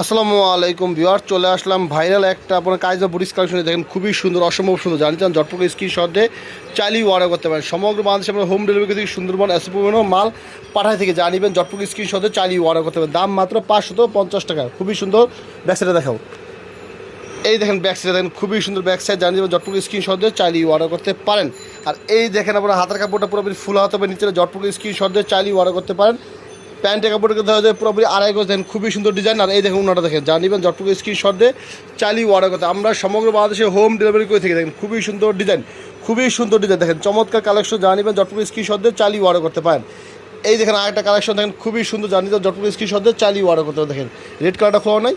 আসসালামু আলাইকুম ভিউয়ার চলে আসলাম ভাইরাল একটা আপনার কাজা বুটিক্স কালেকশনে দেখেন, খুবই সুন্দর, অসম্ভব সুন্দর জানি চান জটপুর স্ক্রিন শটে চালিয়ে অর্ডার করতে পারেন। সমগ্র বাংলাদেশে আমরা হোম ডেলিভারি থেকে সুন্দরবন এসপিমেন্টও মাল পাঠায় থেকে জানিবেন জটপুর স্ক্রিন শটে চালিয়ে অর্ডার করতে পারেন। দাম মাত্র পাঁচশত পঞ্চাশ টাকা। খুবই সুন্দর ব্যাকসাইডে দেখাও। এই দেখেন ব্যাক সাইড দেখেন, খুবই সুন্দর ব্যাক সাইড জানিয়ে দেবেন জটপুর স্ক্রিন শট দিয়ে চালিয়ে অর্ডার করতে পারেন। আর এই দেখেন আপনার হাতের কাপড়টা পুরোপুরি ফুল হাতে হবে। নিচে জটপুর স্ক্রিন শট দিয়ে চালিয়ে অর্ডার করতে পারেন। প্যান্টের কাপড়টা দেওয়া যায় পুরোপুরি আড়াই গজ দেখেন খুবই সুন্দর ডিজাইন আর এই দেখেন উন্নটা দেখেন। জানিবেন জটপুর স্ক্রিন শট দিয়ে চালিয়ে অর্ডার করতে। আমরা সমগ্র বাংলাদেশে হোম ডেলিভারি করে থাকি। দেখেন, খুবই সুন্দর ডিজাইন খুবই সুন্দর ডিজাইন দেখেন, চমৎকার কালেকশন জানিবেন জটপুর স্ক্রিন শট দিয়ে চালিয়ে অর্ডার করতে পারেন। এই দেখেন, আরেকটা কালেকশন দেখেন, খুবই সুন্দর জানি জটপুর স্ক্রিন শট দিয়ে চালিয়ে অর্ডার করতে দেখেন রেড কালারটা খোলা নাই।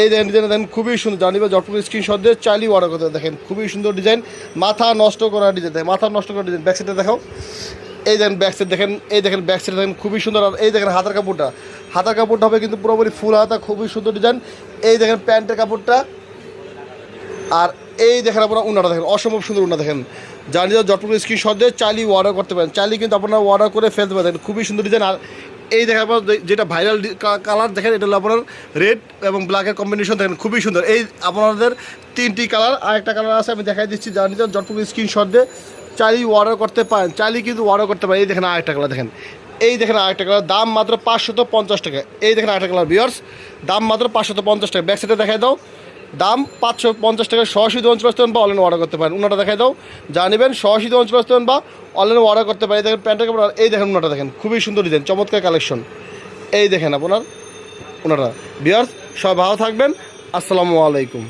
এই দেখেন ডিজাইন দেখেন, খুবই সুন্দর জানিবে জটপুর স্ক্রিনশট দিয়ে চালিয়ে অর্ডার করতে দেখেন, খুবই সুন্দর ডিজাইন মাথা নষ্ট করা ডিজাইন মাথা নষ্ট করা ডিজাইন ব্যাক সাইডে দেখাও। এই দেখেন ব্যাক সাইড দেখেন, এই দেখেন ব্যাক সাইড দেখেন, খুবই সুন্দর। আর এই দেখেন হাতার কাপড়টা। হাতার কাপড়টা হবে কিন্তু পুরোপুরি ফুল হাতা, খুবই সুন্দর ডিজাইন এই দেখেন প্যান্টের কাপড়টা। আর এই দেখেন আপনারা উনাটা দেখেন, অসম্ভব সুন্দর উনা দেখেন। জানি যে জটপুর স্ক্রিনশট দিয়ে চালিয়ে অর্ডার করতে পারেন। চালিয়ে কিন্তু আপনারা অর্ডার করে ফেলতে পারেন। খুবই সুন্দর ডিজাইন আর এই দেখেন আপনার যেটা ভাইরাল কালার দেখেন, এটা হলো আপনার রেড এবং ব্ল্যাকের কম্বিনেশন দেখেন, খুবই সুন্দর। এই আপনাদের তিনটি কালার আরেকটা কালার আছে, আমি দেখাই দিচ্ছি। জানি যে জটপুর স্ক্রিনশট দিয়ে চালিয়ে অর্ডার করতে পারেন চালিয়ে কিন্তু অর্ডার করতে পারেন। এই দেখেন আরেকটা কালার দেখেন। এই দেখেন আরেকটা কালার দাম মাত্র পাঁচশত পঞ্চাশ টাকা। এই দেখেন আরেকটা কালার বিয়ার্স দাম মাত্র পাঁচশত পঞ্চাশ টাকা। ব্যাক সাইডে দেখাই দাও। দাম পাঁচশো পঞ্চাশ টাকা সরাসরি অঞ্চল আসতে বা অনলাইনে অর্ডার করতে পারেন। উনাটা দেখাই দাও। জানিবেন সরাসরি অঞ্চল আসতে বা অনলাইনে অর্ডার করতে পারেন। দেখেন প্যান্টের কাপড় এই দেখেন উনাটা দেখেন। খুবই সুন্দর ডিজাইন চমৎকার কালেকশন এই দেখেন আপনার ওনারা বিয়ার্স সবাই ভালো থাকবেন। আসসালামু আলাইকুম।